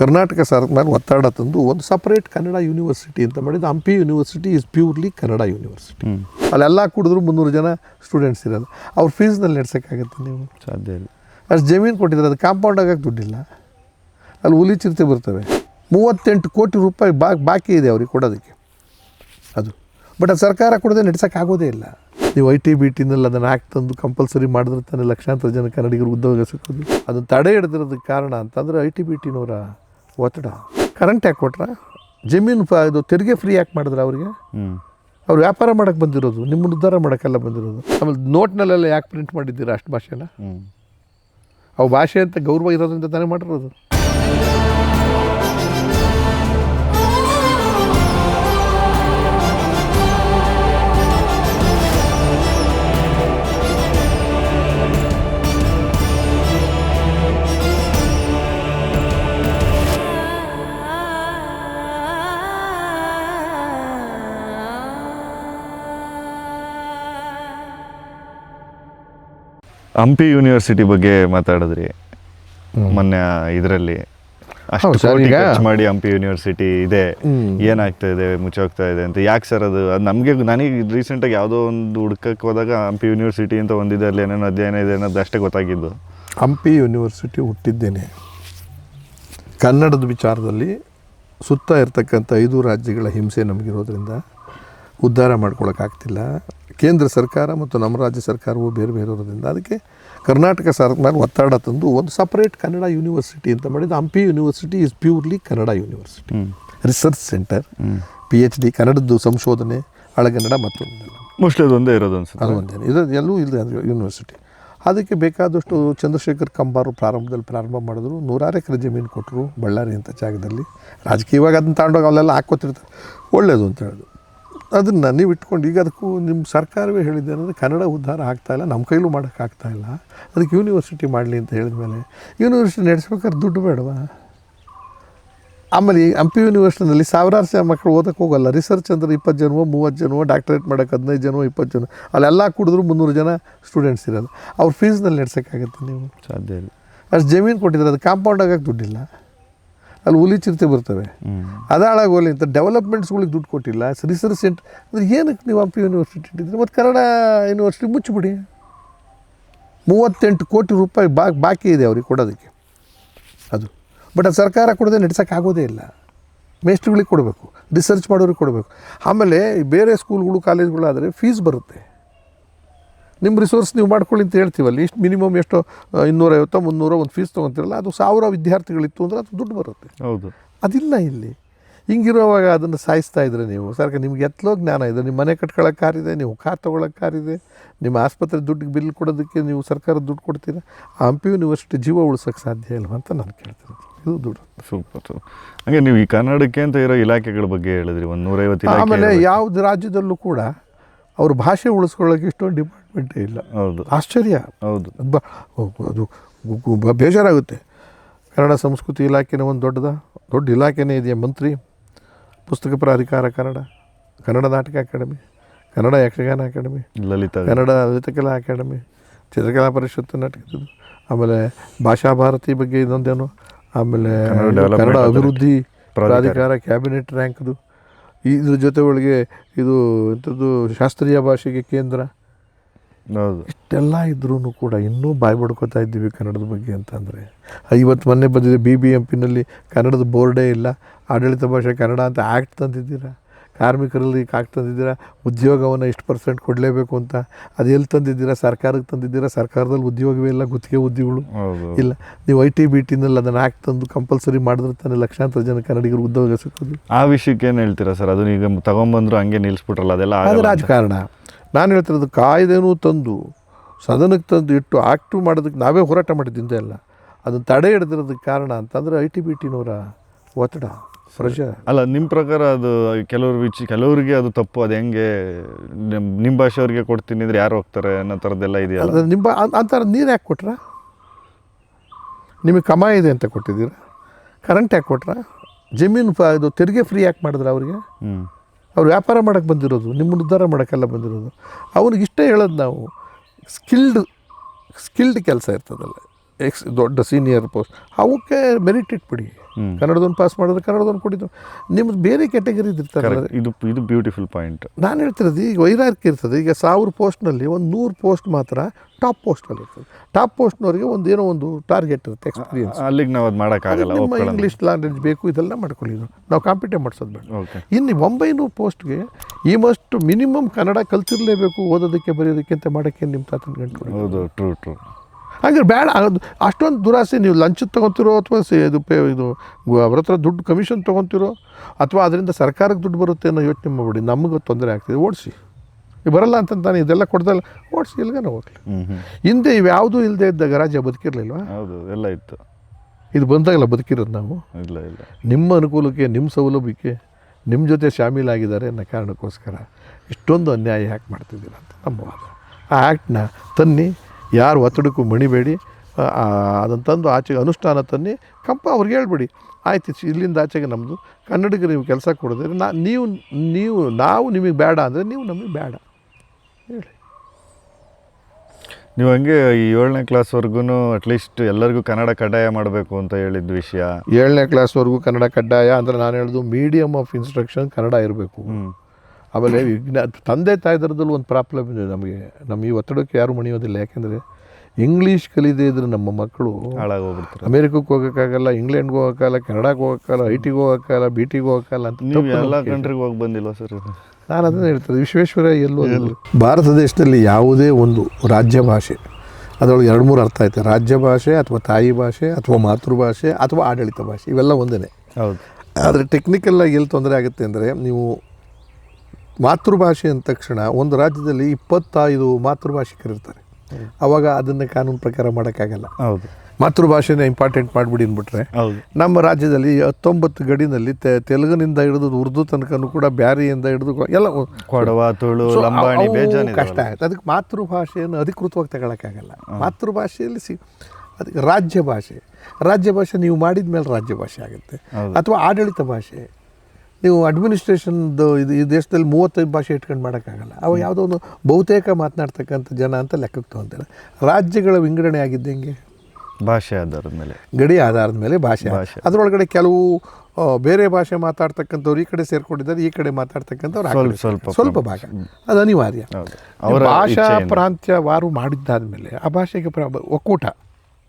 ಕರ್ನಾಟಕ ಸರ್ಕಾರ ಒತ್ತಡ ತಂದು ಒಂದು ಸಪ್ರೇಟ್ ಕನ್ನಡ ಯೂನಿವರ್ಸಿಟಿ ಅಂತ ಮಾಡಿದ್ದು Hampi university is purely Kannada university ಅಲ್ಲೆಲ್ಲ ಕುಡಿದ್ರು ಮುನ್ನೂರು ಜನ ಸ್ಟೂಡೆಂಟ್ಸ್ ಇರೋದು. ಅವ್ರ ಫೀಸ್ನಲ್ಲಿ ನಡೆಸೋಕ್ಕಾಗತ್ತೆ ನೀವು? ಸಾಧ್ಯ ಇಲ್ಲ. ಅಷ್ಟು ಜಮೀನು ಕೊಟ್ಟಿದ್ದಾರೆ ಅದು ಕಾಂಪೌಂಡ್ ಆಗಕ್ಕೆ ದುಡ್ಡಿಲ್ಲ. ಅಲ್ಲಿ ಹುಲಿ ಚಿರತೆ ಬರ್ತವೆ. ಮೂವತ್ತೆಂಟು ಕೋಟಿ ರೂಪಾಯಿ ಬಾ ಬಾಕಿ ಇದೆ ಅವ್ರಿಗೆ ಕೊಡೋದಕ್ಕೆ. ಅದು. ಬಟ್ ಅದು ಸರ್ಕಾರ ಕೊಡದೆ ನಡೆಸೋಕ್ಕಾಗೋದೇ ಇಲ್ಲ. ನೀವು ಐ ಟಿ ಬಿ ಟಿನಲ್ಲಿ ಅದನ್ನು ಹಾಕಿ ತಂದು ಕಂಪಲ್ಸರಿ ಮಾಡಿದ್ರೆ ತಾನೇ ಲಕ್ಷಾಂತರ ಜನ ಕನ್ನಡಿಗರು ಉದ್ಯೋಗ ಸಿಕ್ಕೋದು. ಅದನ್ನು ತಡೆ ಹಿಡಿದಿರೋದಕ್ಕೆ ಕಾರಣ ಅಂತಂದರೆ ಐ ಟಿ ಬಿ ಟಿನವರ ಒತ್ತಡ. ಕರೆಂಟ್ ಯಾಕೆ ಕೊಟ್ರ? ಜಮೀನು ಪ ಇದು ತೆರಿಗೆ ಫ್ರೀ ಯಾಕೆ ಮಾಡಿದ್ರೆ ಅವ್ರಿಗೆ? ಅವ್ರು ವ್ಯಾಪಾರ ಮಾಡೋಕ್ಕೆ ಬಂದಿರೋದು ನಿಮ್ಮನ್ನು ಉದ್ಧಾರ ಮಾಡೋಕ್ಕೆಲ್ಲ ಬಂದಿರೋದು. ಆಮೇಲೆ ನೋಟ್ನಲ್ಲೆಲ್ಲ ಯಾಕೆ ಪ್ರಿಂಟ್ ಮಾಡಿದ್ದೀರಾ ಅಷ್ಟು ಭಾಷೆನ ಅವು ಭಾಷೆ ಅಂತ ಗೌರವ ಇರೋದ್ರಿಂದ ತಾನೇ ಮಾಡಿರೋದು. ಹಂಪಿ ಯೂನಿವರ್ಸಿಟಿ ಬಗ್ಗೆ ಮಾತಾಡಿದ್ರಿ. ಮೊನ್ನೆ ಇದರಲ್ಲಿ. ಅಷ್ಟು ಕೋಟಿ ಖರ್ಚು ಮಾಡಿ ಹಂಪಿ ಯೂನಿವರ್ಸಿಟಿ ಇದೆ. ಏನಾಗ್ತಾ ಇದೆ ಮುಚ್ಚೋಗ್ತಾ ಇದೆ ಅಂತ. ಯಾಕೆ ಸರ್ ಅದು? ಅದು ನಮಗೆ ನನಗೆ ರೀಸೆಂಟಾಗಿ ಯಾವುದೋ ಒಂದು ಹುಡ್ಕಕ್ಕೆ ಹೋದಾಗ ಹಂಪಿ ಯೂನಿವರ್ಸಿಟಿ ಅಂತ ಒಂದಿದೆ ಅಲ್ಲಿ ಏನೇನೋ ಅಧ್ಯಯನ ಇದೆ ಅನ್ನೋದು ಅಷ್ಟೇ ಗೊತ್ತಾಗಿದ್ದು. ಹಂಪಿ ಯೂನಿವರ್ಸಿಟಿ ಹುಟ್ಟಿದ್ದೇನೆ. ಕನ್ನಡದ ವಿಚಾರದಲ್ಲಿ ಸುತ್ತ ಇರತಕ್ಕಂಥ ಐದು ರಾಜ್ಯಗಳ ಹಿಂಸೆ ನಮಗಿರೋದ್ರಿಂದ ಉದ್ಧಾರ ಮಾಡ್ಕೊಳಕ್ಕಾಗ್ತಿಲ್ಲ ಕೇಂದ್ರ ಸರ್ಕಾರ ಮತ್ತು ನಮ್ಮ ರಾಜ್ಯ ಸರ್ಕಾರವು ಬೇರೆ ಬೇರೆ ಇರೋದ್ರಿಂದ ಅದಕ್ಕೆ ಕರ್ನಾಟಕ ಸರ್ಕಾರ ಒತ್ತಡ ತಂದು ಒಂದು ಸಪ್ರೇಟ್ ಕನ್ನಡ ಯೂನಿವರ್ಸಿಟಿ ಅಂತ ಮಾಡಿದ್ದು Hampi university is purely Kannada university research centre P H D ಕನ್ನಡದ್ದು ಸಂಶೋಧನೆ ಹಳಗನ್ನಡ ಮತ್ತು ಮೋಸ್ಟ್ಲಿ ಅದೊಂದೇ ಇರೋದು ಅನ್ಸುತ್ತೆ. ಇದು ಎಲ್ಲೂ ಇಲ್ಲ ಯೂನಿವರ್ಸಿಟಿ ಅದಕ್ಕೆ ಬೇಕಾದಷ್ಟು ಚಂದ್ರಶೇಖರ್ ಕಂಬಾರು ಪ್ರಾರಂಭದಲ್ಲಿ ಪ್ರಾರಂಭ ಮಾಡಿದ್ರು. ನೂರಾರು ಎಕರೆ ಜಮೀನು ಕೊಟ್ಟರು ಬಳ್ಳಾರಿ ಅಂತ ಜಾಗದಲ್ಲಿ. ರಾಜಕೀಯವಾಗಿ ಅದನ್ನ ತಗೊಂಡೋಗಿ ಅಲ್ಲೆಲ್ಲ ಹಾಕ್ಕೋತಿರ್ತಾರೆ. ಒಳ್ಳೆಯದು ಅಂತ ಹೇಳಿದ್ರು. ಅದನ್ನು ನೀವು ಇಟ್ಕೊಂಡು ಈಗ ಅದಕ್ಕೂ ನಿಮ್ಮ ಸರ್ಕಾರವೇ ಹೇಳಿದ್ದೆ ಅಂದರೆ ಕನ್ನಡ ಉದ್ಧಾರ ಆಗ್ತಾಯಿಲ್ಲ ಇಲ್ಲ ನಮ್ಮ ಕೈಲೂ ಮಾಡೋಕ್ಕಾಗ್ತಾಯಿಲ್ಲ ಅದಕ್ಕೆ ಯೂನಿವರ್ಸಿಟಿ ಮಾಡಲಿ ಅಂತ ಹೇಳಿದ ಮೇಲೆ ಯೂನಿವರ್ಸಿಟಿ ನಡೆಸ್ಬೇಕಾದ್ರೆ ದುಡ್ಡು ಬೇಡವಾ? ಆಮೇಲೆ ಈ ಹಂಪಿ ಯೂನಿವರ್ಸಿಟಿನಲ್ಲಿ ಸಾವಿರಾರು ಜನ ಮಕ್ಕಳು ಓದಕ್ಕೆ ಹೋಗಲ್ಲ. ರಿಸರ್ಚ್ ಅಂದ್ರೆ ಇಪ್ಪತ್ತು ಜನವೋ ಮೂವತ್ತು ಜನವೋ ಡಾಕ್ಟರೇಟ್ ಮಾಡೋಕ್ಕೆ ಹದಿನೈದು ಜನವೋ ಇಪ್ಪತ್ತು ಜನ ಅಲ್ಲೆಲ್ಲ ಕುಡಿದ್ರು ಮುನ್ನೂರು ಜನ ಸ್ಟೂಡೆಂಟ್ಸ್ ಇರೋದು. ಅವ್ರ ಫೀಸ್ನಲ್ಲಿ ನಡೆಸೋಕ್ಕಾಗತ್ತೆ ನೀವು. ಸಾಧ್ಯ ಇಲ್ಲ. ಅಷ್ಟು ಜಮೀನು ಕೊಟ್ಟಿದ್ದಾರೆ ಅದು ಕಾಂಪೌಂಡ್ ಆಗೋಕ್ಕೆ ದುಡ್ಡಿಲ್ಲ. ಅಲ್ಲಿ ಹುಲಿ ಚಿರತೆ ಬರ್ತವೆ. ಹ್ಞೂ ಅದು ಹಾಳಾಗೋಲಿ ಅಂತ ಡೆವಲಪ್ಮೆಂಟ್ಸ್ಗಳಿಗೆ ದುಡ್ಡು ಕೊಟ್ಟಿಲ್ಲ. ರಿಸರ್ಚ್ ಸೆಂಟ್ ಅಂದರೆ ಏನಕ್ಕೆ ನೀವು ಹಂಪಿ ಯೂನಿವರ್ಸಿಟಿ ಇಟ್ಟಿದ್ರಿ ಮತ್ತು ಕನ್ನಡ ಯೂನಿವರ್ಸಿಟಿ ಮುಚ್ಚಿಬಿಡಿ. ಮೂವತ್ತೆಂಟು ಕೋಟಿ ರೂಪಾಯಿ ಬಾ ಬಾಕಿ ಇದೆ ಅವ್ರಿಗೆ ಕೊಡೋದಕ್ಕೆ. ಅದು. ಬಟ್ ಅದು ಸರ್ಕಾರ ಕೊಡದೆ ನಡೆಸೋಕ್ಕಾಗೋದೇ ಇಲ್ಲ. ಮೇಸ್ಟ್ರುಗಳಿಗೆ ಕೊಡಬೇಕು. ರಿಸರ್ಚ್ ಮಾಡೋರಿಗೆ ಕೊಡಬೇಕು. ಆಮೇಲೆ ಬೇರೆ ಸ್ಕೂಲ್ಗಳು ಕಾಲೇಜ್ಗಳಾದರೆ ಫೀಸ್ ಬರುತ್ತೆ. ನಿಮ್ಮ ರಿಸೋರ್ಸ್ ನೀವು ಮಾಡ್ಕೊಳ್ಳಿ ಅಂತ ಹೇಳ್ತೀವಲ್ಲ? ಇಷ್ಟು ಮಿನಿಮಮ್ ಎಷ್ಟೋ ಇನ್ನೂರೈವತ್ತೋ ಮುನ್ನೂರೋ ಒಂದು ಫೀಸ್ ತೊಗೊತಿರಲ್ಲ ಅದು ಸಾವಿರ ವಿದ್ಯಾರ್ಥಿಗಳಿತ್ತು ಅಂದರೆ ಅದು ದುಡ್ಡು ಬರುತ್ತೆ. ಹೌದು. ಅದಿಲ್ಲ ಇಲ್ಲಿ. ಹಿಂಗಿರುವಾಗ ಅದನ್ನು ಸಾಯಿಸ್ತಾ ಇದ್ರೆ ನೀವು ಸರ್ಕಾರ ನಿಮ್ಗೆ ಎತ್ತಲೋ ಜ್ಞಾನ ಇದೆ ನಿಮ್ಮ ಮನೆ ಕಟ್ಕೊಳ್ಳೋಕೆ ಕಾರಿದೆ ನೀವು ಕಾರ್ ತೊಗೊಳಕ್ಕೆ ಕಾರಿದೆ ನಿಮ್ಮ ಆಸ್ಪತ್ರೆ ದುಡ್ಡಿಗೆ ಬಿಲ್ ಕೊಡೋದಕ್ಕೆ ನೀವು ಸರ್ಕಾರ ದುಡ್ಡು ಕೊಡ್ತೀರಾ? ಆ ಹಂಪಿ ಯೂನಿವರ್ಸಿಟಿ ಜೀವ ಉಳಿಸೋಕೆ ಸಾಧ್ಯ ಇಲ್ವ ಅಂತ ನಾನು ಕೇಳ್ತೀನಿ. ಇದು ದುಡ್ಡು. ಸೂಪರ್ ಹಾಗೆ ಹಂಗೆ ನೀವು ಈ ಕನ್ನಡಕ್ಕೆ ಅಂತ ಇರೋ ಇಲಾಖೆಗಳ ಬಗ್ಗೆ ಹೇಳಿದ್ರಿ ಒಂದು ನೂರೈವತ್ತು ಆಮೇಲೆ ಯಾವ ಯಾವ್ದು ರಾಜ್ಯದಲ್ಲೂ ಕೂಡ ಅವ್ರ ಭಾಷೆ ಉಳಿಸ್ಕೊಳ್ಳೋಕೆ ಇಷ್ಟೊಂದು ಡಿಪಾರ್ಟ್ಮೆಂಟೇ ಇಲ್ಲ. ಹೌದು. ಆಶ್ಚರ್ಯ. ಹೌದು. ಅದು ಬೇಜಾರಾಗುತ್ತೆ. ಕನ್ನಡ ಸಂಸ್ಕೃತಿ ಇಲಾಖೆನೇ ಒಂದು ದೊಡ್ಡದ ದೊಡ್ಡ ಇಲಾಖೆನೇ ಇದೆಯಾ ಮಂತ್ರಿ? ಪುಸ್ತಕ ಪ್ರಾಧಿಕಾರ ಕನ್ನಡ ಕನ್ನಡ ನಾಟಕ ಅಕಾಡೆಮಿ ಕನ್ನಡ ಯಕ್ಷಗಾನ ಅಕಾಡೆಮಿ ಲಲಿತ ಕನ್ನಡ ಲಲಿತಕಲಾ ಅಕಾಡೆಮಿ ಚಿತ್ರಕಲಾ ಪರಿಷತ್ತು ನಾಟಕದ್ದು ಆಮೇಲೆ ಭಾಷಾ ಭಾರತಿ ಬಗ್ಗೆ ಇದೊಂದೇನು ಆಮೇಲೆ ಕನ್ನಡ. ಅಭಿವೃದ್ಧಿ. ಪ್ರಾಧಿಕಾರ ಕ್ಯಾಬಿನೆಟ್ ರ್ಯಾಂಕ್ದು. ಇದ್ರ ಜೊತೆ ಒಳಗೆ ಇದು ಎಂಥದ್ದು ಶಾಸ್ತ್ರೀಯ ಭಾಷೆಗೆ ಕೇಂದ್ರ? ಹೌದು. ಇಷ್ಟೆಲ್ಲ ಇದ್ರೂ ಕೂಡ ಇನ್ನೂ ಬಾಯಿ ಬಡ್ಕೋತಾ ಇದ್ದೀವಿ ಕನ್ನಡದ ಬಗ್ಗೆ ಅಂತಂದರೆ ಇವತ್ತು ಮೊನ್ನೆ ಬಂದಿದೆ ಬಿ ಬಿ ಎಂ ಪಿನಲ್ಲಿ ಕನ್ನಡದ ಬೋರ್ಡೇ ಇಲ್ಲ. ಆಡಳಿತ ಭಾಷೆ ಕನ್ನಡ ಅಂತ ಆ್ಯಕ್ಟ್ ತಂದಿದ್ದೀರಾ? ಕಾರ್ಮಿಕರಲ್ಲಿ ಕಾಕ್ ತಂದಿದ್ದೀರಾ? ಉದ್ಯೋಗವನ್ನು ಇಷ್ಟು ಪರ್ಸೆಂಟ್ ಕೊಡಲೇಬೇಕು ಅಂತ. ಅದು ಎಲ್ಲಿ ತಂದಿದ್ದೀರಾ? ಸರ್ಕಾರಕ್ಕೆ ತಂದಿದ್ದೀರಾ? ಸರ್ಕಾರದಲ್ಲಿ ಉದ್ಯೋಗವೇ ಇಲ್ಲ ಗುತ್ತಿಗೆ ಉದ್ಯೋಗಗಳು ಇಲ್ಲ. ನೀವು ಐ ಟಿ ಬಿ ಟಿನಲ್ಲಿ ಅದನ್ನು ಹಾಕಿ ತಂದು ಕಂಪಲ್ಸರಿ ಮಾಡಿದ್ರೆ ತಾನೇ ಲಕ್ಷಾಂತರ ಜನ ಕನ್ನಡಿಗರು ಉದ್ಯೋಗ ಸಿಕ್ಕೋದು. ಆ ವಿಷಯಕ್ಕೆ ಏನು ಹೇಳ್ತೀರಾ ಸರ್? ಅದನ್ನ ಈಗ ತಗೊಂಬಂದ್ರು ಹಂಗೆ ನಿಲ್ಲಿಸ್ಬಿಟ್ರಲ್ಲ ಅದೆಲ್ಲ ಅದು ರಾಜಕಾರಣ. ನಾನು ಹೇಳ್ತಿರೋದು ಕಾಯ್ದೆನೂ ತಂದು ಸದನಕ್ಕೆ ತಂದು ಇಟ್ಟು ಆಕ್ಟಿವ್ ಮಾಡೋದಕ್ಕೆ ನಾವೇ ಹೋರಾಟ ಮಾಡಿದ್ದಿಂದ ಅಲ್ಲ. ಅದನ್ನು ತಡೆ ಹಿಡಿದಿರೋದಕ್ಕೆ ಕಾರಣ ಅಂತಂದರೆ ಐ ಟಿ ಬಿ ಟಿನವರ ಒತ್ತಡ. ಪ್ರೆಷರ್ ಅಲ್ಲ ನಿಮ್ಮ ಪ್ರಕಾರ ಅದು ಕೆಲವ್ರ ವಿಚ್ ಕೆಲವರಿಗೆ ಅದು ತಪ್ಪು ಅದು ಹೆಂಗೆ ನಿಮ್- ನಿಮ್ಮ ಭಾಷೆಯವ್ರಿಗೆ ಕೊಡ್ತೀನಿ ಅಂದ್ರೆ ಯಾರು ಹೋಗ್ತಾರೆ ಅನ್ನೋ ಥರದ್ದೆಲ್ಲ ಇದೆಯಲ್ಲ? ನಿಮ್ಮ ಆ ಥರ ನೀರು ಯಾಕೆ ಕೊಟ್ರ? ನಿಮಗೆ ಕಮಾಯ ಇದೆ ಅಂತ ಕೊಟ್ಟಿದ್ದೀರಾ? ಕರೆಂಟ್ ಯಾಕೆ ಕೊಟ್ರ? ಜಮೀನು ಫ ಇದು ತೆರಿಗೆ ಫ್ರೀ ಯಾಕೆ ಮಾಡಿದ್ರೆ ಅವರಿಗೆ? ಹ್ಞೂ ಅವ್ರು ವ್ಯಾಪಾರ ಮಾಡೋಕ್ಕೆ ಬಂದಿರೋದು ನಿಮ್ಮನ್ನು ಉದ್ಧಾರ ಮಾಡೋಕ್ಕೆಲ್ಲ ಬಂದಿರೋದು. ಅವ್ನಿಗೆ ಇಷ್ಟೇ ಹೇಳೋದು ನಾವು ಸ್ಕಿಲ್ಡ್ ಸ್ಕಿಲ್ಡ್ ಕೆಲಸ ಇರ್ತದಲ್ಲ ಎಕ್ಸ್ ದೊಡ್ಡ ಸೀನಿಯರ್ ಪೋಸ್ಟ್ ಅವಕ್ಕೆ ಮೆರಿಟ್ ಇಟ್ಬಿಡಿ. ಕನ್ನಡದೊಂದು ಪಾಸ್ ಮಾಡಿದ್ರೆ ಕನ್ನಡದೊಂದು ಕೊಟ್ಟಿದ್ರು. ನಿಮ್ದು ಬೇರೆ ಕ್ಯಾಟಗರಿ ಇರ್ತಾರೆ ಇದು ಇದು ಬ್ಯೂಟಿಫುಲ್ ಪಾಯಿಂಟ್ ನಾನು ಹೇಳ್ತಿರೋದು ಈಗ ವೈರಾರ್ಕಿ ಇರ್ತದೆ. ಈಗ ಸಾವಿರ ಪೋಸ್ಟ್ನಲ್ಲಿ ಒಂದು ನೂರು ಪೋಸ್ಟ್ ಮಾತ್ರ ಟಾಪ್ ಪೋಸ್ಟಲ್ಲಿ ಇರ್ತದೆ. ಟಾಪ್ ಪೋಸ್ಟ್ನವರಿಗೆ ಒಂದು ಏನೋ ಒಂದು ಟಾರ್ಗೆಟ್ ಇರುತ್ತೆ ಎಕ್ಸ್ಪೀರಿಯನ್ಸ್ ಅಲ್ಲಿಗೆ ನಾವು ಅದು ಮಾಡೋಕ್ಕಾಗಲ್ಲ ನಿಮ್ಮ ಇಂಗ್ಲೀಷ್ ಲ್ಯಾಂಗ್ವೇಜ್ ಬೇಕು ಇದೆಲ್ಲ ಮಾಡ್ಕೊಳ್ಳಿ ನಾವು ಕಾಂಪಿಟೇಟ್ ಮಾಡಿಸೋದು ಬೇಡ. ಇನ್ನು ಒಂಬೈನೂರು ಪೋಸ್ಟ್ಗೆ ಈ ಮಸ್ಟ್ ಮಿನಿಮಮ್ ಕನ್ನಡ ಕಲ್ತಿರಲೇಬೇಕು ಓದೋದಕ್ಕೆ ಬರೆಯೋದಕ್ಕೆ ಅಂತ ಮಾಡೋಕ್ಕೆ ನಿಮ್ಮ ತಾತನ ಗಂಟು ಹೌದು ಟ್ರೂ ಟ್ರೂ ಹಾಗೆ ಬೇಡ. ಅದು ಅಷ್ಟೊಂದು ದುರಾಸೆ ನೀವು ಲಂಚ ತೊಗೊತಿರೋ ಅಥವಾ ಸ- ಇದು ಪೇ ಇದು ಅವ್ರ ಹತ್ರ ದುಡ್ಡು ಕಮಿಷನ್ ತೊಗೊತಿರೋ ಅಥವಾ ಅದರಿಂದ ಸರ್ಕಾರಕ್ಕೆ ದುಡ್ಡು ಬರುತ್ತೆ ಅನ್ನೋ ಯೋಚನೆ ಮಾಡಬೇಡಿ. ನಮಗೆ ತೊಂದರೆ ಆಗ್ತಿದೆ. ಓಡಿಸಿ. ಬರಲ್ಲ ಅಂತಂತಾನೆ ಇದೆಲ್ಲ ಕೊಡ್ದಲ್ಲ. ಓಡಿಸಿ ಇಲ್ಗನ ಹೋಗ್ಲಿ. ಹಿಂದೆ ಇವ್ಯಾವುದೂ ಇಲ್ಲದೆ ಇದ್ದಾಗ ರಾಜ್ಯ ಬದುಕಿರಲಿಲ್ವ? ಹೌದು ಎಲ್ಲ ಇತ್ತು. ಇದು ಬಂದಾಗಲ್ಲ ಬದುಕಿರೋದು ನಾವು. ಇಲ್ಲ ಇಲ್ಲ. ನಿಮ್ಮ ಅನುಕೂಲಕ್ಕೆ ನಿಮ್ಮ ಸೌಲಭ್ಯಕ್ಕೆ ನಿಮ್ಮ ಜೊತೆ ಶಾಮೀಲಾಗಿದ್ದಾರೆ ಅನ್ನೋ ಕಾರಣಕ್ಕೋಸ್ಕರ ಇಷ್ಟೊಂದು ಅನ್ಯಾಯ ಯಾಕೆ ಮಾಡ್ತಿದ್ದೀರ ಅಂತ ನಮ್ಮ ವಾದ ಆ ಆ್ಯಕ್ಟ್ನ ತನ್ನಿ ಯಾರು ಒತ್ತಡಕ್ಕೂ ಮಣಿಬೇಡಿ. ಅದನ್ನು ತಂದು ಆಚೆಗೆ ಅನುಷ್ಠಾನ ತನ್ನಿ. ಕಂಪ ಅವ್ರಿಗೆ ಹೇಳ್ಬಿಡಿ. ಆಯ್ತು ಇಲ್ಲಿಂದ ಆಚೆಗೆ ನಮ್ಮದು ಕನ್ನಡಿಗರು ನೀವು ಕೆಲಸ ಕೊಡಿದ್ರೆ. ನಾ ನೀವು ನೀವು ನಾವು ನಿಮಗೆ ಬೇಡ ಅಂದರೆ ನೀವು ನಮಗೆ ಬೇಡ. ಹೇಳಿ. ನೀವು ಹಂಗೆ ಈ ಏಳನೇ ಕ್ಲಾಸ್ವರೆಗೂ ಅಟ್ಲೀಸ್ಟ್ ಎಲ್ಲರಿಗೂ ಕನ್ನಡ ಕಡ್ಡಾಯ ಮಾಡಬೇಕು ಅಂತ ಹೇಳಿದ ವಿಷಯ. ಏಳನೇ ಕ್ಲಾಸ್ವರೆಗೂ ಕನ್ನಡ ಕಡ್ಡಾಯ ಅಂದರೆ ನಾನು ಹೇಳೋದು ಮೀಡಿಯಮ್ ಆಫ್ ಇನ್ಸ್ಟ್ರಕ್ಷನ್ ಕನ್ನಡ ಇರಬೇಕು. ಆಮೇಲೆ ವಿಜ್ಞಾ ತಂದೆ ತಾಯ್ದರದಲ್ಲಿ ಒಂದು ಪ್ರಾಬ್ಲಮ್ ಇದೆ ನಮಗೆ. ನಮ್ಮ ಈ ಒತ್ತಡಕ್ಕೆ ಯಾರು ಮಣಿಯೋದಿಲ್ಲ. ಯಾಕೆಂದರೆ ಇಂಗ್ಲೀಷ್ ಕಲಿದೇ ಇದ್ರೆ ನಮ್ಮ ಮಕ್ಕಳು ಹಾಳಾಗೋಗ್ಬಿಡ್ತಾರೆ. ಅಮೇರಿಕಕ್ಕೆ ಹೋಗೋಕ್ಕಾಗಲ್ಲ ಇಂಗ್ಲೆಂಡ್ಗೆ ಹೋಗೋಕ್ಕಾಗಲ್ಲ ಕೆನಡಾಗೆ ಹೋಗೋಕ್ಕಾಗಲ್ಲ ಐ ಟಿಗೆ ಹೋಗೋಕ್ಕಾಗಲ್ಲ ಬಿ ಟಿಗೆ ಹೋಗೋಕ್ಕಾಗಲ್ಲ ಅಂತ ಎಲ್ಲ ಕಂಟ್ರಿಗೆ ಹೋಗಿ ಬಂದಿಲ್ಲ ಸರ್ ನಾನು ಅದನ್ನು ಹೇಳ್ತಾರೆ ವಿಶ್ವೇಶ್ವರ ಎಲ್ಲೋ ಭಾರತ ದೇಶದಲ್ಲಿ ಯಾವುದೇ ಒಂದು ರಾಜ್ಯ ಭಾಷೆ ಅದರೊಳಗೆ ಎರಡು ಮೂರು ಅರ್ಥ ಐತೆ ರಾಜ್ಯ ಭಾಷೆ ಅಥವಾ ತಾಯಿ ಭಾಷೆ ಅಥವಾ ಮಾತೃಭಾಷೆ ಅಥವಾ ಆಡಳಿತ ಭಾಷೆ ಇವೆಲ್ಲ ಒಂದೇ ಹೌದು. ಆದರೆ ಟೆಕ್ನಿಕಲ್ಲಾಗಿ ಎಲ್ಲಿ ತೊಂದರೆ ಆಗುತ್ತೆ ಅಂದರೆ ನೀವು ಮಾತೃಭಾಷೆ ಅಂದ ತಕ್ಷಣ ಒಂದು ರಾಜ್ಯದಲ್ಲಿ ಇಪ್ಪತ್ತೈದು ಮಾತೃಭಾಷಿಕರಿರ್ತಾರೆ. ಅವಾಗ ಅದನ್ನು ಕಾನೂನು ಪ್ರಕಾರ ಮಾಡೋಕ್ಕಾಗಲ್ಲ. ಹೌದು. ಮಾತೃಭಾಷೆನ ಇಂಪಾರ್ಟೆಂಟ್ ಮಾಡಿಬಿಡಿ ಅಂದ್ಬಿಟ್ರೆ ನಮ್ಮ ರಾಜ್ಯದಲ್ಲಿ ಹತ್ತೊಂಬತ್ತು ಗಡಿನಲ್ಲಿ ತೆ ತೆಲುಗಿನಿಂದ ಹಿಡಿದು ಉರ್ದು ತನಕನೂ ಕೂಡ ಬ್ಯಾರಿಯಿಂದ ಹಿಡಿದು ಎಲ್ಲ ಕೊಡವ ತುಳು ಲಂಬಾಣಿ ಕಷ್ಟ ಆಗುತ್ತೆ ಅದಕ್ಕೆ ಮಾತೃಭಾಷೆಯನ್ನು ಅಧಿಕೃತವಾಗಿ ತಗೊಳಕ್ಕಾಗಲ್ಲ. ಮಾತೃಭಾಷೆಯಲ್ಲಿ ಸಿ ಅದಕ್ಕೆ ರಾಜ್ಯ ಭಾಷೆ ರಾಜ್ಯ ಭಾಷೆ ನೀವು ಮಾಡಿದ ಮೇಲೆ ರಾಜ್ಯ ಭಾಷೆ ಆಗುತ್ತೆ ಅಥವಾ ಆಡಳಿತ ಭಾಷೆ. ನೀವು ಅಡ್ಮಿನಿಸ್ಟ್ರೇಷನ್ದು ಇದು ಈ ದೇಶದಲ್ಲಿ ಮೂವತ್ತೈದು ಭಾಷೆ ಇಟ್ಕೊಂಡು ಮಾಡೋಕ್ಕಾಗಲ್ಲ. ಅವು ಯಾವುದೋ ಒಂದು ಬಹುತೇಕ ಮಾತನಾಡ್ತಕ್ಕಂಥ ಜನ ಅಂತ ಲೆಕ್ಕಕ್ಕೆ ತೊಗೊಂತಾರೆ. ರಾಜ್ಯಗಳ ವಿಂಗಡಣೆ ಆಗಿದ್ದಂಗೆ ಹೆಂಗೆ? ಭಾಷೆ ಆಧಾರದ ಮೇಲೆ. ಗಡಿ ಆಧಾರದ ಮೇಲೆ ಭಾಷೆ. ಅದರೊಳಗಡೆ ಕೆಲವು ಬೇರೆ ಭಾಷೆ ಮಾತಾಡ್ತಕ್ಕಂಥವ್ರು ಈ ಕಡೆ ಸೇರ್ಕೊಂಡಿದ್ದಾರೆ ಈ ಕಡೆ ಮಾತಾಡ್ತಕ್ಕಂಥವ್ರು ಸ್ವಲ್ಪ- ಸ್ವಲ್ಪ ಭಾಷೆ ಭಾಗ. ಅದು ಅನಿವಾರ್ಯ. ಭಾಷಾ ಮಾಡಿದ್ದಾದ ಮೇಲೆ ಆ ಭಾಷೆಗೆ ಒಕ್ಕೂಟ.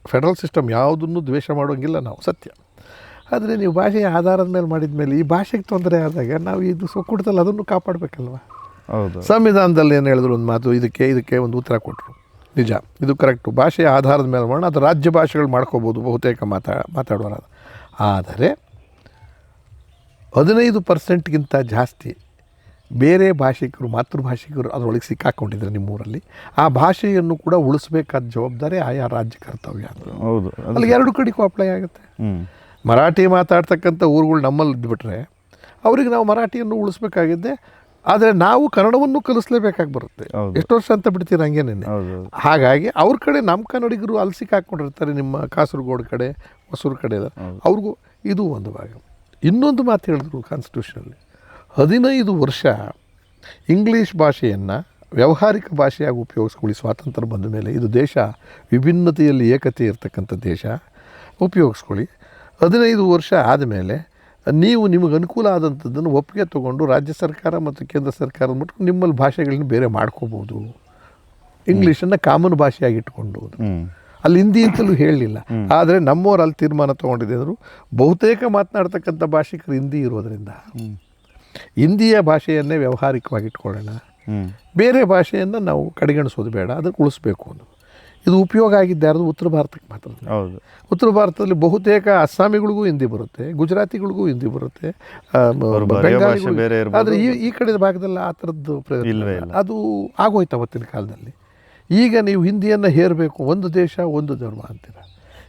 ಫೆಡರಲ್ ಸಿಸ್ಟಮ್ ಯಾವುದನ್ನು ದ್ವೇಷ ಮಾಡೋಂಗಿಲ್ಲ ನಾವು ಸತ್ಯ. ಆದರೆ ನೀವು ಭಾಷೆಯ ಆಧಾರದ ಮೇಲೆ ಮಾಡಿದ ಮೇಲೆ ಈ ಭಾಷೆಗೆ ತೊಂದರೆ ಆದಾಗ ನಾವು ಇದು ಒಕ್ಕೂಟದಲ್ಲಿ ಅದನ್ನು ಕಾಪಾಡಬೇಕಲ್ವ? ಹೌದು. ಸಂವಿಧಾನದಲ್ಲಿ ಏನು ಹೇಳಿದ್ರು ಒಂದು ಮಾತು ಇದಕ್ಕೆ ಇದಕ್ಕೆ ಒಂದು ಉತ್ತರ ಕೊಟ್ಟರು ನಿಜ. ಇದು ಕರೆಕ್ಟು. ಭಾಷೆಯ ಆಧಾರದ ಮೇಲೆ ಮಾಡೋಣ ಅದು ರಾಜ್ಯ ಭಾಷೆಗಳು ಮಾಡ್ಕೋಬೋದು ಬಹುತೇಕ ಮಾತಾ ಮಾತಾಡೋರ ಆದರೆ ಹದಿನೈದು ಪರ್ಸೆಂಟ್ಗಿಂತ ಜಾಸ್ತಿ ಬೇರೆ ಭಾಷಿಕರು ಮಾತೃಭಾಷಿಕರು ಅದರೊಳಗೆ ಸಿಕ್ಕಾಕೊಂಡಿದ್ದಾರೆ ನಿಮ್ಮೂರಲ್ಲಿ ಆ ಭಾಷೆಯನ್ನು ಕೂಡ ಉಳಿಸ್ಬೇಕಾದ ಜವಾಬ್ದಾರಿ ಆಯಾ ರಾಜ್ಯ ಕರ್ತವ್ಯ. ಹೌದು. ಅಲ್ಲಿ ಎರಡು ಕಡೆಗೂ ಅಪ್ಲೈ ಆಗುತ್ತೆ. ಮರಾಠಿ ಮಾತಾಡ್ತಕ್ಕಂಥ ಊರುಗಳು ನಮ್ಮಲ್ಲಿ ಇದ್ಬಿಟ್ರೆ ಅವ್ರಿಗೆ ನಾವು ಮರಾಠಿಯನ್ನು ಉಳಿಸ್ಬೇಕಾಗಿದ್ದೆ. ಆದರೆ ನಾವು ಕನ್ನಡವನ್ನು ಕಲಿಸ್ಲೇಬೇಕಾಗಿ ಬರುತ್ತೆ ಎಷ್ಟು ವರ್ಷ ಅಂತ ಬಿಡ್ತೀರ ಹಂಗೆ ಹಾಗಾಗಿ ಅವ್ರ ಕಡೆ ನಮ್ಮ ಕನ್ನಡಿಗರು ಅಲ್ಲಿ ಹಾಕ್ಕೊಂಡಿರ್ತಾರೆ ನಿಮ್ಮ ಕಾಸರಗೋಡು ಕಡೆ ಹೊಸೂರು ಕಡೆ. ಅವ್ರಿಗೂ ಇದು ಒಂದು ಭಾಗ. ಇನ್ನೊಂದು ಮಾತು ಹೇಳಿದ್ರು ಕಾನ್ಸ್ಟಿಟ್ಯೂಷನಲ್ಲಿ ಹದಿನೈದು ವರ್ಷ ಇಂಗ್ಲೀಷ್ ಭಾಷೆಯನ್ನು ವ್ಯಾವಹಾರಿಕ ಭಾಷೆಯಾಗಿ ಉಪಯೋಗಿಸ್ಕೊಳ್ಳಿ. ಸ್ವಾತಂತ್ರ್ಯ ಬಂದ ಮೇಲೆ ಇದು ದೇಶ ವಿಭಿನ್ನತೆಯಲ್ಲಿ ಏಕತೆ ಇರತಕ್ಕಂಥ ದೇಶ. ಉಪಯೋಗಿಸ್ಕೊಳ್ಳಿ. ಹದಿನೈದು ವರ್ಷ ಆದಮೇಲೆ ನೀವು ನಿಮಗೆ ಅನುಕೂಲ ಆದಂಥದ್ದನ್ನು ಒಪ್ಪಿಗೆ ತೊಗೊಂಡು ರಾಜ್ಯ ಸರ್ಕಾರ ಮತ್ತು ಕೇಂದ್ರ ಸರ್ಕಾರ ಮುಟ್ಕೊಂಡು ನಿಮ್ಮಲ್ಲಿ ಭಾಷೆಗಳನ್ನ ಬೇರೆ ಮಾಡ್ಕೋಬೋದು. ಇಂಗ್ಲೀಷನ್ನು ಕಾಮನ್ ಭಾಷೆಯಾಗಿ ಇಟ್ಕೊಂಡು ಅಲ್ಲಿ ಹಿಂದಿ ಅಂತಲೂ ಹೇಳಲಿಲ್ಲ. ಆದರೆ ನಮ್ಮವ್ರು ಅಲ್ಲಿ ತೀರ್ಮಾನ ತೊಗೊಂಡಿದೆ ಅಂದರು ಬಹುತೇಕ ಮಾತನಾಡ್ತಕ್ಕಂಥ ಭಾಷಿಕರು ಹಿಂದಿ ಇರೋದರಿಂದ. ಹಿಂದಿಯ ಭಾಷೆಯನ್ನೇ ವ್ಯಾವಹಾರಿಕವಾಗಿ ಇಟ್ಕೊಳ್ಳೋಣ. ಬೇರೆ ಭಾಷೆಯನ್ನು ನಾವು ಕಡೆಗಣಿಸೋದು ಬೇಡ ಅದಕ್ಕೆ ಉಳಿಸ್ಬೇಕು ಅನ್ನೋದು ಇದು ಉಪಯೋಗ ಆಗಿದ್ದಾರದು ಯಾರ್ದು ಉತ್ತರ ಭಾರತಕ್ಕೆ ಮಾತ್ರ ಹೌದು ಉತ್ತರ ಭಾರತದಲ್ಲಿ ಬಹುತೇಕ ಅಸ್ಸಾಮಿಗಳಿಗೂ ಹಿಂದಿ ಬರುತ್ತೆ ಗುಜರಾತಿಗಳಿಗೂ ಹಿಂದಿ ಬರುತ್ತೆ. ಆದರೆ ಈ ಈ ಕಡೆ ಭಾಗದಲ್ಲಿ ಆ ಥರದ್ದು. ಇಲ್ಲ. ಅದು ಆಗೋಯ್ತು ಅವತ್ತಿನ ಕಾಲದಲ್ಲಿ ಈಗ ನೀವು ಹಿಂದಿಯನ್ನು ಹೇರಬೇಕು ಒಂದು ದೇಶ ಒಂದು ಧರ್ಮ ಅಂತೀರ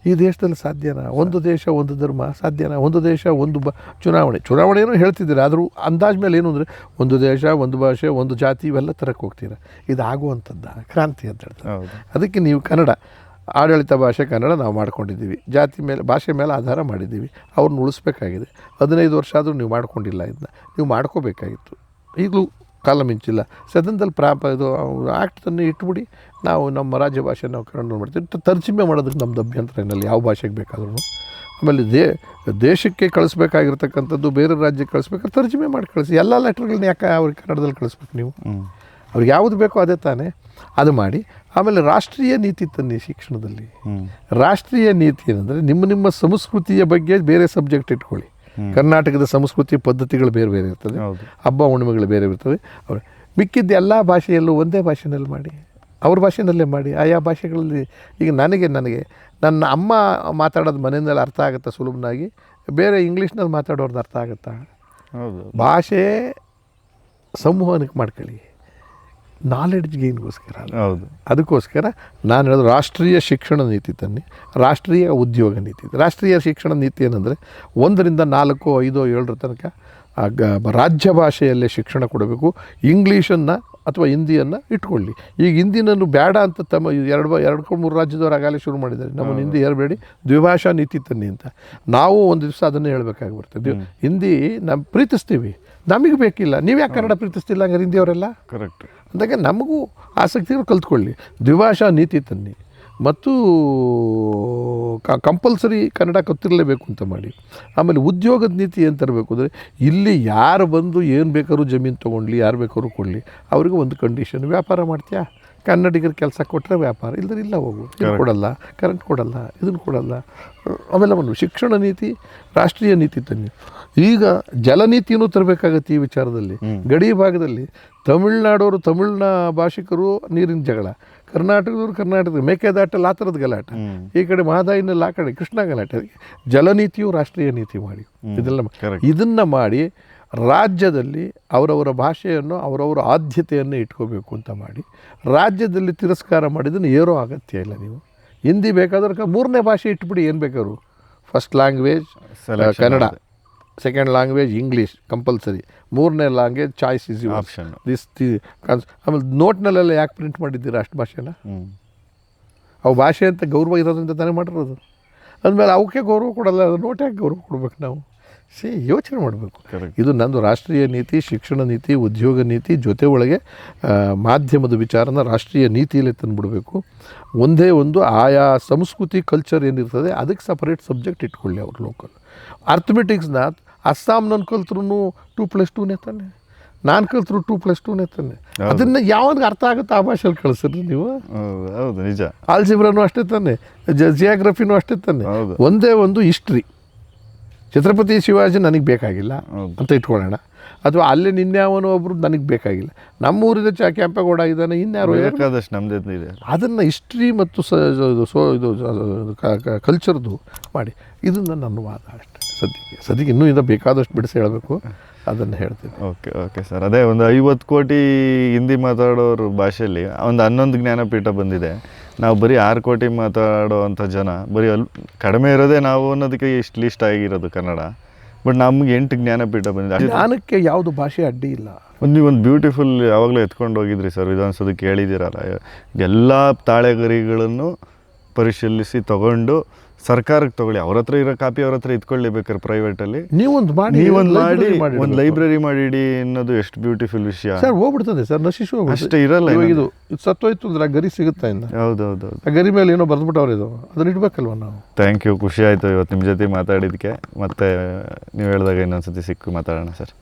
ಈ ದೇಶದಲ್ಲಿ ಸಾಧ್ಯನಾ? ಒಂದು ದೇಶ ಒಂದು ಧರ್ಮ ಸಾಧ್ಯನಾ? ಒಂದು ದೇಶ ಒಂದು ಬ ಚುನಾವಣೆ. ಚುನಾವಣೆಯೂ ಹೇಳ್ತಿದ್ದೀರ ಆದರೂ ಅಂದಾಜ್ ಮೇಲೆ ಏನು ಅಂದರೆ ಒಂದು ದೇಶ ಒಂದು ಭಾಷೆ ಒಂದು ಜಾತಿ ಇವೆಲ್ಲ ತರಕ್ಕೆ ಹೋಗ್ತೀರ? ಇದು ಆಗುವಂಥದ್ದು ಕ್ರಾಂತಿ ಅಂತ ಹೇಳ್ತಾರೆ. ಅದಕ್ಕೆ ನೀವು ಕನ್ನಡ ಆಡಳಿತ ಭಾಷೆ ಕನ್ನಡ ನಾವು ಮಾಡ್ಕೊಂಡಿದ್ದೀವಿ. ಜಾತಿ ಮೇಲೆ ಭಾಷೆ ಮೇಲೆ ಆಧಾರ ಮಾಡಿದ್ದೀವಿ. ಅವ್ರನ್ನ ಉಳಿಸ್ಬೇಕಾಗಿದೆ. ಹದಿನೈದು ವರ್ಷ ಆದರೂ ನೀವು ಮಾಡ್ಕೊಂಡಿಲ್ಲ ಇದನ್ನ. ನೀವು ಮಾಡ್ಕೋಬೇಕಾಗಿತ್ತು. ಈಗಲೂ ಕಾಲ ಮಿಂಚಿಲ್ಲ ಸದನದಲ್ಲಿ ಪ್ರಾಪ ಇದು ಆ್ಯಕ್ಟನ್ನು ಇಟ್ಬಿಡಿ. ನಾವು ನಮ್ಮ ರಾಜ್ಯ ಭಾಷೆ ನಾವು ಕನ್ನಡ ಮಾಡ್ತೀವಿ. ತರ್ಜಿಮೆ ಮಾಡೋದಕ್ಕೆ ನಮ್ಮದು ಅಭ್ಯಂತರ ಏನಿಲ್ಲ. ಯಾವ ಭಾಷೆಗೆ ಬೇಕಾದ್ರೂ. ಆಮೇಲೆ ದೇ ದೇಶಕ್ಕೆ ಕಳಿಸ್ಬೇಕಾಗಿರ್ತಕ್ಕಂಥದ್ದು ಬೇರೆ ರಾಜ್ಯಕ್ಕೆ ಕಳಿಸ್ಬೇಕಾದ್ರೆ ತರ್ಜಿಮೆ ಮಾಡಿ ಕಳಿಸಿ. ಎಲ್ಲ ಲೆಟ್ರ್ಗಳನ್ನ ಯಾಕೆ ಅವ್ರಿಗೆ ಕನ್ನಡದಲ್ಲಿ ಕಳಿಸ್ಬೇಕು ನೀವು? ಅವ್ರಿಗೆ ಯಾವುದು ಬೇಕೋ ಅದೇ ತಾನೇ. ಅದು ಮಾಡಿ. ಆಮೇಲೆ ರಾಷ್ಟ್ರೀಯ ನೀತಿ ತನ್ನಿ ಶಿಕ್ಷಣದಲ್ಲಿ. ರಾಷ್ಟ್ರೀಯ ನೀತಿ ಏನಂದರೆ ನಿಮ್ಮ ನಿಮ್ಮ ಸಂಸ್ಕೃತಿಯ ಬಗ್ಗೆ ಬೇರೆ ಸಬ್ಜೆಕ್ಟ್ ಇಟ್ಕೊಳ್ಳಿ. ಕರ್ನಾಟಕದ ಸಂಸ್ಕೃತಿ ಪದ್ಧತಿಗಳು ಬೇರೆ ಬೇರೆ ಇರ್ತದೆ. ಹಬ್ಬ ಹುಣ್ಣಿಮೆಗಳು ಬೇರೆ ಇರ್ತದೆ. ಅವ್ರು ಮಿಕ್ಕಿದ್ದ ಎಲ್ಲ ಭಾಷೆಯಲ್ಲೂ ಒಂದೇ ಭಾಷೆನಲ್ಲಿ ಮಾಡಿ. ಅವ್ರ ಭಾಷೆಯಲ್ಲೇ ಮಾಡಿ. ಆಯಾ ಭಾಷೆಗಳಲ್ಲಿ ಈಗ ನನಗೆ ನನಗೆ ನನ್ನ ಅಮ್ಮ ಮಾತಾಡೋದು ಮನೆಯಲ್ಲಿ ಅರ್ಥ ಆಗುತ್ತಾ ಸುಲಭನಾಗಿ? ಬೇರೆ ಇಂಗ್ಲೀಷ್ನಲ್ಲಿ ಮಾತಾಡೋರ್ದು ಅರ್ಥ ಆಗುತ್ತಾ? ಭಾಷೆ ಸಂವಹನಕ್ಕೆ ಮಾಡ್ಕೊಳ್ಳಿ. ನಾಲೆಡ್ಜ್ ಗೇನ್ಗೋಸ್ಕರ. ಹೌದು. ಅದಕ್ಕೋಸ್ಕರ ನಾನು ಹೇಳೋದು ರಾಷ್ಟ್ರೀಯ ಶಿಕ್ಷಣ ನೀತಿ ತನ್ನಿ ರಾಷ್ಟ್ರೀಯ ಉದ್ಯೋಗ ನೀತಿ. ರಾಷ್ಟ್ರೀಯ ಶಿಕ್ಷಣ ನೀತಿ ಏನಂದರೆ ಒಂದರಿಂದ ನಾಲ್ಕು ಐದು ಏಳರ ತನಕ ರಾಜ್ಯ ಭಾಷೆಯಲ್ಲೇ ಶಿಕ್ಷಣ ಕೊಡಬೇಕು. ಇಂಗ್ಲೀಷನ್ನು ಅಥವಾ ಹಿಂದಿಯನ್ನು ಇಟ್ಕೊಳ್ಳಿ. ಈಗ ಹಿಂದಿನನ್ನು ಬೇಡ ಅಂತ ತಮ್ಮ ಎರಡು ಎರಡು ಮೂರು ರಾಜ್ಯದವರು ಆಗಲೇ ಶುರು ಮಾಡಿದ್ದಾರೆ. ನಮ್ಮನ್ನು ಹಿಂದಿ. ಹೇಳಬೇಡಿ ದ್ವಿಭಾಷಾ ನೀತಿ ತನ್ನಿ ಅಂತ. ನಾವು ಒಂದು ದಿವಸ ಅದನ್ನೇ ಹೇಳಬೇಕಾಗಿ ಬರ್ತದೆ ಹಿಂದಿ ನಮ್ಮ ಪ್ರೀತಿಸ್ತೀವಿ. ನಮಗೆ ಬೇಕಿಲ್ಲ. ನೀವು ಯಾಕೆ ಕನ್ನಡ ಪ್ರೀತಿಸ್ತಿಲ್ಲ ಹಂಗಾರೆ ಹಿಂದಿಯವರೆಲ್ಲ? ಕರೆಕ್ಟ್. ಅಂದಾಗ ನಮಗೂ ಆಸಕ್ತಿ ಕಲ್ತ್ಕೊಳ್ಳಿ. ದ್ವಿಭಾಷಾ ನೀತಿ ತನ್ನಿ. ಮತ್ತು ಕಂಪಲ್ಸರಿ ಕನ್ನಡ ಕತ್ತಿರಲೇಬೇಕು ಅಂತ ಮಾಡಿ. ಆಮೇಲೆ ಉದ್ಯೋಗದ ನೀತಿ ಏನು ತರಬೇಕು ಅಂದರೆ ಇಲ್ಲಿ ಯಾರು ಬಂದು ಏನು ಬೇಕಾದ್ರೂ ಜಮೀನು ತೊಗೊಂಡ್ಲಿ ಯಾರು ಬೇಕಾದ್ರೂ ಕೊಡಲಿ ಅವ್ರಿಗೂ ಒಂದು ಕಂಡೀಷನ್ ವ್ಯಾಪಾರ ಮಾಡ್ತೀಯಾ? ಕನ್ನಡಿಗರ ಕೆಲಸ ಕೊಟ್ಟರೆ ವ್ಯಾಪಾರ ಇಲ್ಲದ್ರೆ ಇಲ್ಲ ಹೋಗು. ಕೊಡಲ್ಲ ಕರೆಂಟ್ ಕೊಡಲ್ಲ ಇದನ್ನು ಕೊಡಲ್ಲ. ಆಮೇಲೆ ಒಂದು ಶಿಕ್ಷಣ ನೀತಿ ರಾಷ್ಟ್ರೀಯ ನೀತಿ ತನ್ನಿ. ಈಗ ಜಲನೀತಿಯೂ ತರಬೇಕಾಗತ್ತೆ ಈ ವಿಚಾರದಲ್ಲಿ. ಗಡಿ ಭಾಗದಲ್ಲಿ ತಮಿಳ್ನಾಡೋರು ತಮಿಳ್ನ ಭಾಷಿಕರು ನೀರಿನ ಜಗಳ. ಕರ್ನಾಟಕದವರು ಕರ್ನಾಟಕದ ಮೇಕೆದಾಟಲ್ಲಿ ಆ ಥರದ ಗಲಾಟೆ ಈ ಕಡೆ ಮಹದಾಯಿನಲ್ಲಿ ಆ ಕಡೆ ಕೃಷ್ಣ ಗಲಾಟೆ. ಜಲನೀತಿಯು ರಾಷ್ಟ್ರೀಯ ನೀತಿ ಮಾಡಿ. ಇದೆಲ್ಲ ಇದನ್ನು ಮಾಡಿ ರಾಜ್ಯದಲ್ಲಿ ಅವರವರ ಭಾಷೆಯನ್ನು ಅವರವರ ಆದ್ಯತೆಯನ್ನು ಇಟ್ಕೋಬೇಕು ಅಂತ ಮಾಡಿ ರಾಜ್ಯದಲ್ಲಿ ತಿರಸ್ಕಾರ ಮಾಡಿದ್ದನ್ನು ಏರೋ ಅಗತ್ಯ ಇಲ್ಲ ನೀವು. ಹಿಂದಿ ಬೇಕಾದ್ರೆ ಮೂರನೇ ಭಾಷೆ ಇಟ್ಬಿಡಿ ಏನು ಬೇಕಾದ್ರು. First language Kannada. Second language English compulsory ಮೂರನೇ language choice is Option. This the cons ಆಮೇಲೆ ನೋಟ್ನಲ್ಲೆಲ್ಲ ಯಾಕೆ ಪ್ರಿಂಟ್ ಮಾಡಿದ್ದೀರಾ ಅಷ್ಟು ಭಾಷೆನ? ಅವು ಭಾಷೆ ಅಂತ ಗೌರವ ಇರೋದ್ರಿಂದ ತಾನೇ ಮಾಡಿರೋದು. ಅಂದಮೇಲೆ ಅವಕ್ಕೆ ಗೌರವ ಕೊಡಲ್ಲ ಅದು ನೋಟ್ ಯಾಕೆ ಗೌರವ ಕೊಡ್ಬೇಕು ನಾವು? ಸಿ ಯೋಚನೆ ಮಾಡಬೇಕು. ಇದು ನಂದು ರಾಷ್ಟ್ರೀಯ ನೀತಿ ಶಿಕ್ಷಣ ನೀತಿ ಉದ್ಯೋಗ ನೀತಿ ಜೊತೆ ಒಳಗೆ ಮಾಧ್ಯಮದ ವಿಚಾರನ ರಾಷ್ಟ್ರೀಯ ನೀತಿಯಲ್ಲಿ ತಂದುಬಿಡಬೇಕು. ಒಂದೇ ಒಂದು ಆಯಾ ಸಂಸ್ಕೃತಿ ಕಲ್ಚರ್ ಏನಿರ್ತದೆ ಅದಕ್ಕೆ ಸಪರೇಟ್ ಸಬ್ಜೆಕ್ಟ್ ಇಟ್ಕೊಳ್ಳಿ ಅವ್ರು ಲೋಕಲ್ ಅರ್ಥಮೆಟಿಕ್ಸ್ನ ಅಸ್ಸಾಂನಲ್ಲಿ ಕಲ್ತ್ರು ಟೂ ಪ್ಲಸ್ ಟೂನೇ ತಾನೆ. ನಾನು ಕಲ್ತ್ರು ಟೂ ಪ್ಲಸ್ ಟೂನೇ ತಾನೆ. ಅದನ್ನು ಯಾವಾಗ ಅರ್ಥ ಆಗುತ್ತೆ ಆ ಭಾಷೆಯಲ್ಲಿ ಕಳಿಸಿದ್ರಿ ನೀವು. ಹೌದು ನಿಜ. ಆಲ್ಜಿಬ್ರನು ಅಷ್ಟೇ ತಾನೆ ಜಿಯಾಗ್ರಫಿನೂ ಅಷ್ಟೇ ತಾನೆ. ಒಂದೇ ಒಂದು ಹಿಸ್ಟ್ರಿ. ಛತ್ರಪತಿ ಶಿವಾಜಿ ನನಗೆ ಬೇಕಾಗಿಲ್ಲ. ಅಂತ ಇಟ್ಕೊಳ್ಳೋಣ ಅಥವಾ ಅಲ್ಲಿ ನಿನ್ಯಾವನು ಒಬ್ರು ನನಗೆ ಬೇಕಾಗಿಲ್ಲ. ನಮ್ಮೂರಿನ ಚ ಕೆಂಪೇಗೌಡ ಇದ್ದಾನೆ ಇನ್ಯಾರು ಯಾರು? ಬೇಕಾದಷ್ಟು ನಮ್ದೇ ಇದೆ. ಅದನ್ನು ಹಿಸ್ಟ್ರಿ ಮತ್ತು ಸ ಇದು ಸೋ ಇದು ಕಲ್ಚರ್ದು ಮಾಡಿ. ಇದನ್ನು ನನ್ನ ವಾದ ಅಷ್ಟೇ. ಸದ್ಯಕ್ಕೆ. ಸದ್ಯಕ್ಕೆ ಇನ್ನೂ ಇಂದ ಬೇಕಾದಷ್ಟು ಬಿಡಿಸಿ ಹೇಳಬೇಕು. ಅದನ್ನು ಹೇಳ್ತೀನಿ. Okay okay sir. ಅದೇ ಒಂದು ಐವತ್ತು ಕೋಟಿ ಹಿಂದಿ ಮಾತಾಡೋರ ಭಾಷೆಯಲ್ಲಿ ಒಂದು ಹನ್ನೊಂದು ಜ್ಞಾನಪೀಠ ಬಂದಿದೆ. ನಾವು ಬರೀ ಆರು ಕೋಟಿ ಮಾತಾಡೋವಂಥ ಜನ ಬರೀ ಅಲ್ಲಿ ಕಡಿಮೆ ಇರೋದೇ ನಾವು ಅನ್ನೋದಕ್ಕೆ ಇಷ್ಟು ಲಿಸ್ಟ್ ಆಗಿರೋದು ಕನ್ನಡ. ಬಟ್ ನಮ್ಗೆ ಎಂಟು ಜ್ಞಾನಪೀಠ ಬಂದಿದೆ. ಜ್ಞಾನಕ್ಕೆ ಯಾವುದು ಭಾಷೆ ಅಡ್ಡಿ ಇಲ್ಲ. ಒಂದು ನೀವು ಒಂದು ಬ್ಯೂಟಿಫುಲ್ ಯಾವಾಗಲೂ ಎತ್ಕೊಂಡು ಹೋಗಿದ್ರಿ ಸರ್ ವಿಧಾನಸೌಧಕ್ಕೆ ಕೇಳಿದ್ದೀರಲ್ಲ ಎಲ್ಲ ತಾಳೆಗರಿಗಳನ್ನು ಪರಿಶೀಲಿಸಿ ತಗೊಂಡು ಸರ್ಕಾರಕ್ಕೆ ತಗೊಳ್ಳಿ. ಅವ್ರ ಹತ್ರ ಇರೋ ಕಾಪಿ ಅವ್ರ ಹತ್ರ ಇಟ್ಕೊಳ್ಳಿ ಬೇಕಾದ್ರೆ ಪ್ರೈವೇಟಲ್ಲಿ ನೀವೊಂದು ಮಾಡಿ ನೀವೊಂದು ಮಾಡಿ ಒಂದು ಲೈಬ್ರರಿ ಮಾಡಿಡಿ ಅನ್ನೋದು ಎಷ್ಟು ಬ್ಯೂಟಿಫುಲ್ ವಿಷಯ. ಸರ್ ಹೋಗ್ಬಿಡ್ತದೆ ಸರ್ ನಶಿಸು. ಅಷ್ಟೇ ಇರಲ್ಲ ಇದು ಸತ್ತೋಯ್ತು ಅಂದ್ರೆ ಗರಿ ಸಿಗುತ್ತಾ ಇಂದ? ಹೌದು ಹೌದು ಗರಿ ಮೇಲೆ ಏನೋ ಬರೆದ್ಬಿಟ್ಟವ್ರು ಇದು. ಅದನ್ನ ಇಡ್ಬೇಕಲ್ವ ನಾವು? ಥ್ಯಾಂಕ್ ಯು ಖುಷಿ ಆಯಿತು ಇವತ್ತು ನಿಮ್ಮ ಜೊತೆ ಮಾತಾಡಿದ್ದಕ್ಕೆ ಮತ್ತೆ ನೀವು ಹೇಳಿದಾಗ ಇನ್ನೊಂದ್ಸತಿ ಸಿಕ್ಕು ಮಾತಾಡೋಣ ಸರ್.